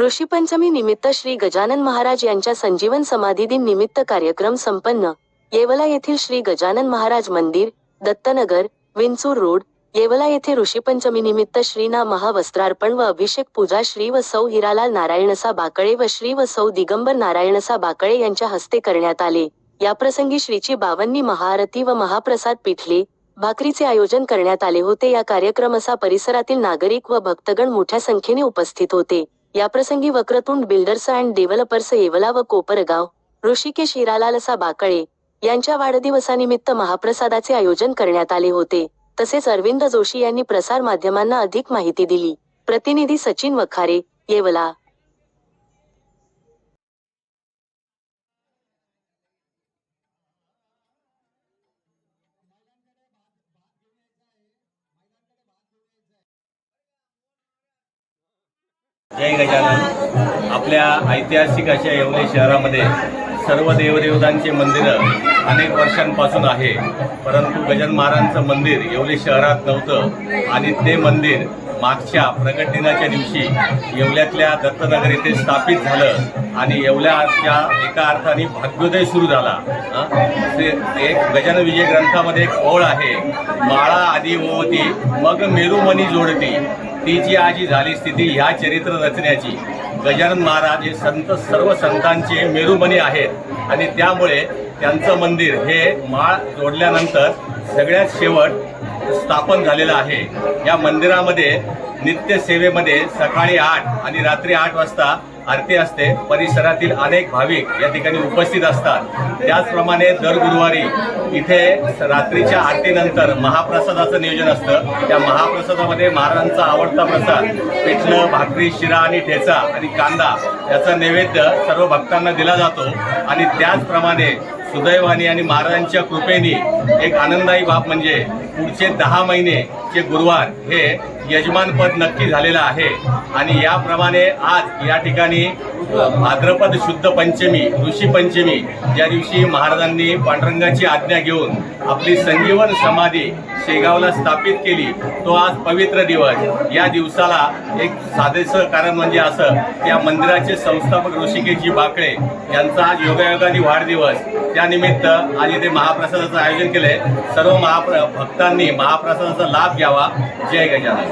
ऋषीपंचमी निमित्त श्री गजानन महाराज यांच्या संजीवन समाधी दिन निमित्त कार्यक्रम संपन्न. येवला येथील श्री गजानन महाराज मंदिर दत्तनगर विंचूर रोड येवला येथे ऋषीपंचमी निमित्त श्रीना महावस्त्रार्पण व अभिषेक पूजा श्री व सौ हिरालाल नारायणसा बाकळे व श्री व सौ दिगंबर नारायणसा बाकळे यांच्या हस्ते करण्यात आले. याप्रसंगी श्रीची बावन्नी महाआरती व महाप्रसाद पिठले भाकरीचे आयोजन करण्यात आले होते. या कार्यक्रमाचा परिसरातील नागरिक व भक्तगण मोठ्या संख्येने उपस्थित होते. याप्रसंगी Vakratund builders and developers Yeola व कोपरगाव ऋषिकेश हिरालालसा बाकळे यांच्या वाढदिवसानिमित्त महाप्रसादाचे आयोजन करण्यात आले होते. तसेच अरविंद जोशी यांनी प्रसार माध्यमांना अधिक माहिती दिली. प्रतिनिधी सचिन वखारे येवला. जय गजानन. आपल्या ऐतिहासिक अशा येवले शहरामध्ये सर्व देवदेवतांचे मंदिरं अनेक वर्षांपासून आहे. परंतु गजान महाराजांचं मंदिर येवले शहरात नव्हतं आणि ते मंदिर मागच्या प्रगट दिनाच्या दिवशी येवल्यातल्या दत्तनगर येथे स्थापित झालं आणि येवल्याच्या एका अर्थाने भाग्योदय सुरू झाला. ते एक गजानन विजय ग्रंथामध्ये एक ओळ आहे. माळा आधी ओवती मग मेरुमणी जोडती. तिची आजी झाली स्थिती ह्या चरित्र रचण्याची. गजानन महाराज हे संत सर्व संतांचे मेरुमणी आहेत. आणि त्यामुळे त्यांचं मंदिर हे माळ जोडल्यानंतर सगळ्यात शेवट स्थापन झालेलं आहे. या मंदिरामध्ये नित्य सेवेमध्ये सकाळी आठ आणि रात्री आठ वाजता आरती असते. परिसरातील अनेक भाविक या ठिकाणी उपस्थित असतात. त्याचप्रमाणे दर गुरुवारी इथे रात्रीच्या आरतीनंतर महाप्रसादाचं नियोजन असतं. त्या महाप्रसादामध्ये महाराजांचा आवडता प्रसाद पिठलं भाकरी शिरा आणि ठेचा आणि कांदा याचा नैवेद्य सर्व भक्तांना दिला जातो. आणि त्याचप्रमाणे सुदैवाने आणि महाराजांच्या कृपेने एक आनंददायी बाब म्हणजे पुढचे दहा महिने जे गुरुवार हे यजमानपद नक्की झालेलं आहे. आणि याप्रमाणे आज या ठिकाणी भाद्रपद शुद्ध पंचमी ऋषी पंचमी या दिवशी महाराजांनी पांडुरंगाची आज्ञा घेऊन आपली संजीवन समाधी शेगावला स्थापित केली तो आज पवित्र दिवस. या दिवसाला एक साधेसं कारण म्हणजे असं त्या या मंदिराचे संस्थापक ऋषिकेशजी बाकळे यांचा आज योगायोगाने वाढदिवस. त्यानिमित्त आज इथे महाप्रसादाचं आयोजन केलं आहे सर्व महाप्र भक्तांनी महाप्रसादाचा लाभ घ्यावा. जय गजानन.